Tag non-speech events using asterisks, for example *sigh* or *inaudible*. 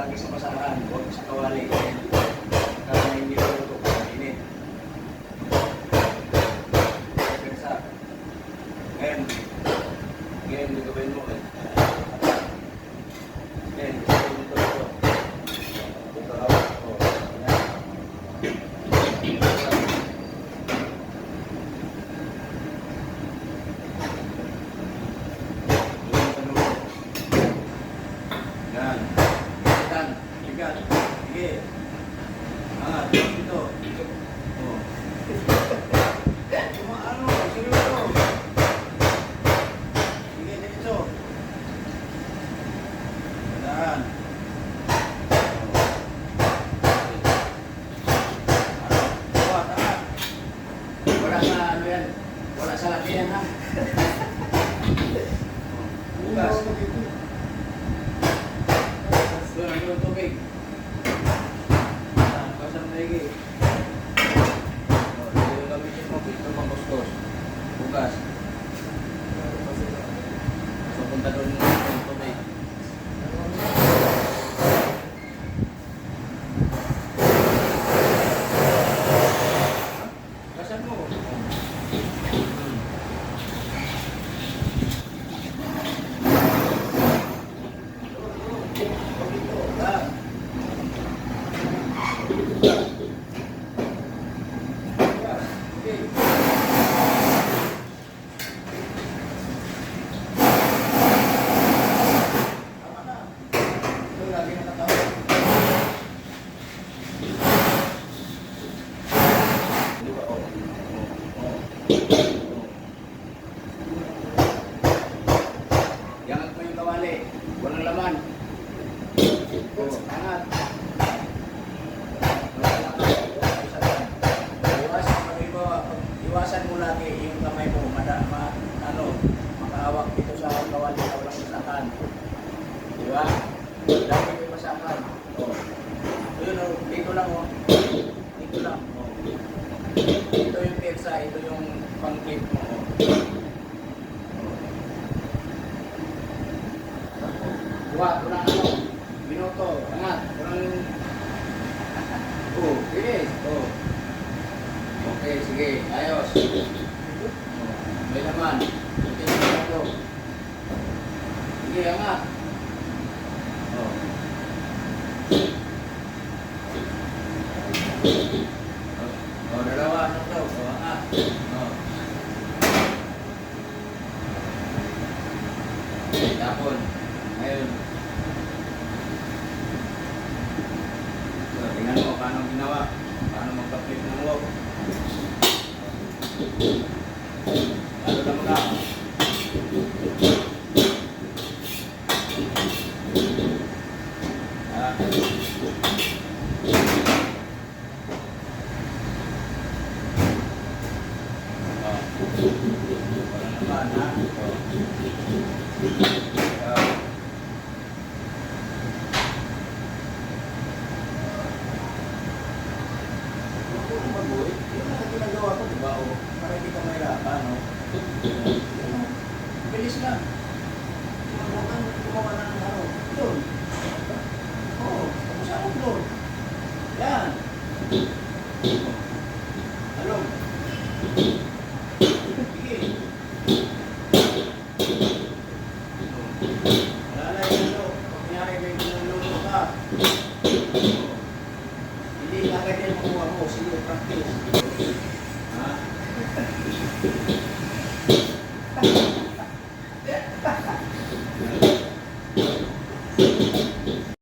lagi sa pasaran, huwag sa kawali. Ligat. Sige. Ah, dito. Oh. Cuma ano, sige ito. Sige, dito. Yan. Ano? Buwa, tama. Wala sa ano yan. Wala sa laki yan ha. Bukas. Doon, ano yung tubig? Ah, pasang maigi. Oh, dito yung gamitin mo, dito pangkustos. Bukas. So, punta doon yung tubig. Kasan mo? Ah. Yangat mo yung kawali. Walang laman. Oh, angat. Iwasan mo iba, iwasan mo lagi yung kamay mo, mada, ma, ano, makahawak dito sa kawali na walang masakan. Di ba? Lagi may masakan. Oh. Yun, oh, dito lang, oh. Dito lang, oh. Ito yung pizza, ito yung pang-clip mo, oh. Buat, kurang minuto, angat, kurang... Oh, oh. Okay, sige, ayos. Oh, may naman. Sige. Oh. Oh, oh, dalawa, tatlo, oh, angat. Oh. Tapon. Ngayon. So, tingnan mo paano ginawa. Paano magpa-flip ng lock. Lalo na mga. Ah. Oh. Wala naman, ha? gumawa ng ano, doon. Oo, tapos ako doon. Yan. Ano? Sige. Wala na yung ano, kunyari may. Hindi kakagyan makuha mo, sige. Ha? *laughs*